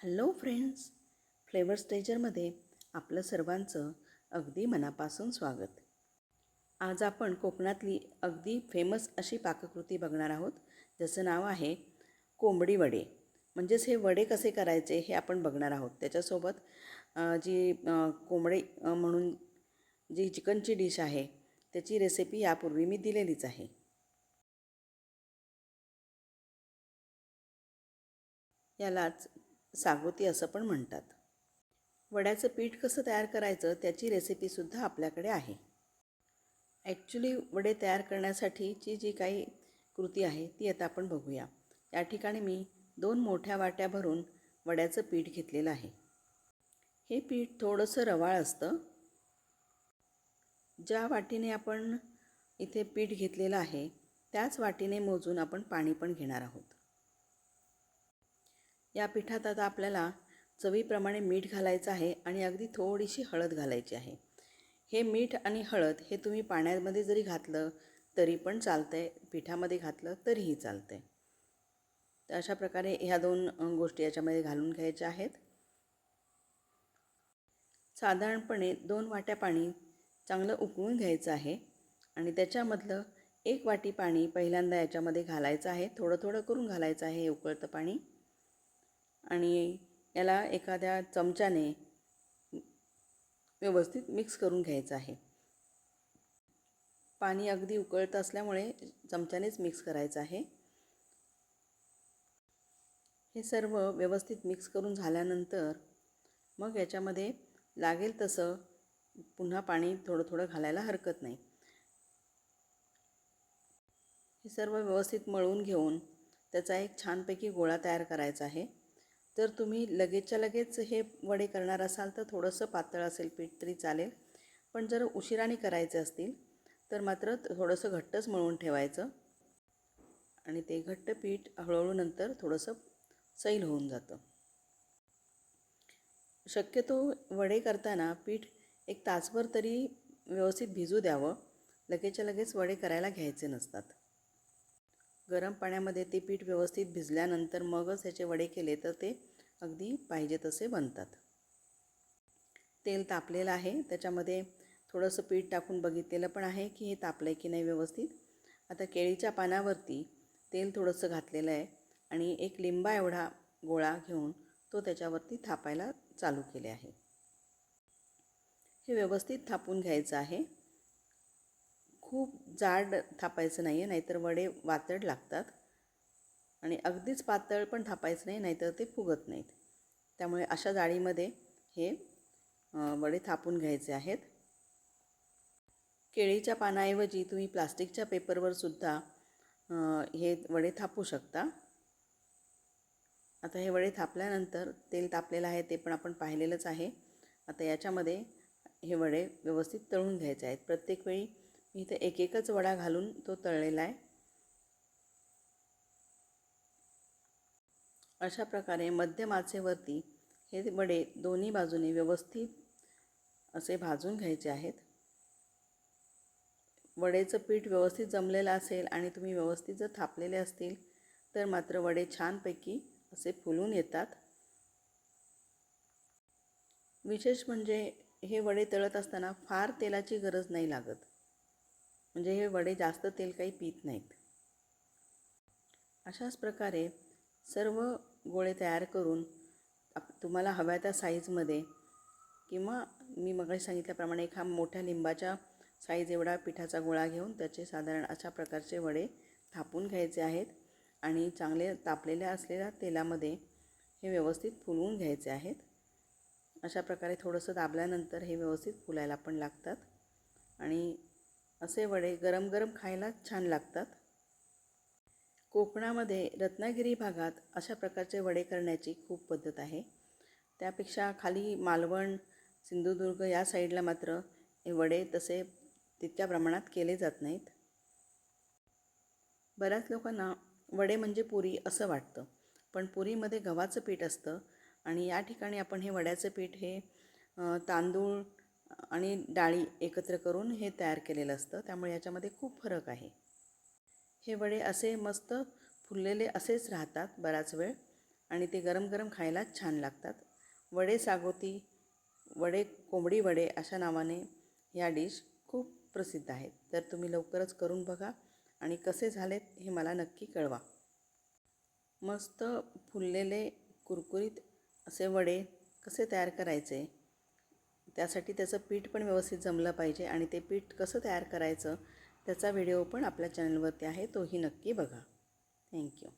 Hello friends flavour स्टेजरमध्ये आपलं सर्वांचं अगदी मनापासून स्वागत. आज आपण कोकणातली अगदी फेमस अशी पाककृती बघणार आहोत ज्याचं नाव आहे कोंबडी वडे. म्हणजेच हे वडे कसे करायचे हे आपण बघणार आहोत. त्याच्यासोबत जी कोंबडी म्हणून जी चिकनची डिश आहे त्याची रेसिपी यापूर्वी मी दिलेलीच आहे. यालाच सागोती असं पण म्हणतात. वड्याचं पीठ कसं तयार करायचं त्याची रेसिपीसुद्धा आपल्याकडे आहे. ॲक्च्युली वडे तयार करण्यासाठीची जी काही कृती आहे ती आता आपण बघूया. या ठिकाणी मी दोन मोठ्या वाट्या भरून वड्याचं पीठ घेतलेलं आहे. हे पीठ थोडंसं रवाळ असतं. ज्या वाटीने आपण इथे पीठ घेतलेलं आहे त्याच वाटीने मोजून आपण पाणी पण घेणार आहोत. या पिठात आता आपल्याला चवीप्रमाणे मीठ घालायचं आहे आणि अगदी थोडीशी हळद घालायची आहे. हे मीठ आणि हळद हे तुम्ही पाण्यामध्ये जरी घातलं तरी पण चालतं आहे पिठामध्ये घातलं तरीही चालतं आहे तर अशा प्रकारे ह्या दोन गोष्टी याच्यामध्ये घालून घ्यायच्या आहेत. साधारणपणे दोन वाट्या पाणी चांगलं उकळून घ्यायचं आहे आणि त्याच्यामधलं एक वाटी पाणी पहिल्यांदा याच्यामध्ये घालायचं आहे. थोडं थोडं करून घालायचं आहे हे उकळतं पाणी. आणि याला एखाद्या चमच्याने व्यवस्थित मिक्स करून घ्यायचं आहे. पाणी अगदी उकळत असल्यामुळे चमच्यानेच मिक्स करायचं आहे. हे सर्व व्यवस्थित मिक्स करून झाल्यानंतर मग याच्यामध्ये लागेल तसं पुन्हा पाणी थोडं थोडं घालायला हरकत नाही. हे सर्व व्यवस्थित मळून घेऊन त्याचा एक छानपैकी गोळा तयार करायचा आहे. जर तुम्ही लगेचच्या लगेच हे वडे करणार असाल तर थोडंसं पातळ असेल पीठ तरी चालेल. पण जर उशिराने करायचे असतील तर मात्र थोडंसं घट्टच मळून ठेवायचं. आणि ते घट्ट पीठ हळूहळू नंतर थोडंसं सैल होऊन जातं. शक्यतो वडे करताना पीठ एक तासभर तरी व्यवस्थित भिजू द्यावं. लगेचच्या लगेच वडे करायला घ्यायचे नसतात. गरम पाण्यामध्ये ते पीठ व्यवस्थित भिजल्यानंतर मगच ह्याचे वडे केले तर ते अगदी पाहिजे तसे बनतात. तेल तापलेलं आहे. त्याच्यामध्ये थोडंसं पीठ टाकून बघितलेलं पण आहे की हे तापलं आहे की नाही व्यवस्थित. आता केळीच्या पानावरती तेल थोडंसं घातलेलं आहे आणि एक लिंबा एवढा गोळा घेऊन तो त्याच्यावरती थापायला चालू केले आहे. हे व्यवस्थित थापून घ्यायचं आहे. खूप जाड थापायचं नाही आहे नाहीतर वडे वातड लागतात. आणि अगदीच पातळ पण थापायचं नाही नाहीतर ते फुगत नाहीत. त्यामुळे अशा जाळीमध्ये हे वडे थापून घ्यायचे आहेत. केळीच्या पानाऐवजी तुम्ही प्लास्टिकच्या पेपरवर सुद्धा हे वडे थापू शकता. आता हे वडे थापल्यानंतर तेल तापलेलं आहे ते पण आपण पाहिलेलंच आहे. आता याच्यामध्ये हे वडे व्यवस्थित तळून घ्यायचे आहेत. प्रत्येक वेळी मी इथं एक एकच वडा घालून तो तळलेला आहे. अशा प्रकारे मध्यम आचेवरती हे वडे दोन्ही बाजूने व्यवस्थित असे भाजून घ्यायचे आहेत. वडेचं पीठ व्यवस्थित जमलेलं असेल आणि तुम्ही व्यवस्थित जर थापलेले असतील तर मात्र वडे छानपैकी असे फुलून येतात. विशेष म्हणजे हे वडे तळत असताना फार तेलाची गरज नाही लागत. म्हणजे हे वडे जास्त तेल काही पित नाहीत. अशाच प्रकारे सर्व गोळे तयार करून आप तुम्हाला हव्या त्या साईजमध्ये किंवा मी मगाशी सांगितल्याप्रमाणे एका मोठ्या लिंबाच्या साईज एवढा पिठाचा गोळा घेऊन त्याचे साधारण अशा प्रकारचे वडे थापून घ्यायचे आहेत आणि चांगले तापलेल्या असलेल्या तेलामध्ये हे व्यवस्थित फुलवून घ्यायचे आहेत. अशा प्रकारे थोडंसं दाबल्यानंतर हे व्यवस्थित फुलायला पण लागतात आणि असे वडे गरम गरम खायला छान लागतात. कोकणामध्ये रत्नागिरी भागात अशा प्रकारचे वडे करण्याची खूप पद्धत आहे. त्यापेक्षा खाली मालवण सिंधुदुर्ग या साईडला मात्र हे वडे तसे तितक्या प्रमाणात केले जात नाहीत. बऱ्याच लोकांना वडे म्हणजे पुरी असं वाटतं पण पुरीमध्ये गव्हाचं पीठ असतं आणि या ठिकाणी आपण हे वड्याचं पीठ हे तांदूळ आणि डाळी एकत्र करून हे तयार केलेलं असतं. त्यामुळे याच्यामध्ये खूप फरक आहे. हे वडे असे मस्त फुललेले असेच राहतात बराच वेळ आणि ते गरम गरम खायला छान लागतात. वडे सागोती वडे कोंबडी वडे अशा नावाने ह्या डिश खूप प्रसिद्ध आहेत. तर तुम्ही लवकरच करून बघा आणि कसे झालेत हे मला नक्की कळवा. मस्त फुललेले कुरकुरीत असे वडे कसे तयार करायचे? त्यासाठी त्याचं पीठ पण व्यवस्थित जमलं पाहिजे आणि ते पीठ कसं तयार करायचं त्याचा व्हिडिओ पण आपल्या चॅनलवरती आहे तोही नक्की बघा. थँक्यू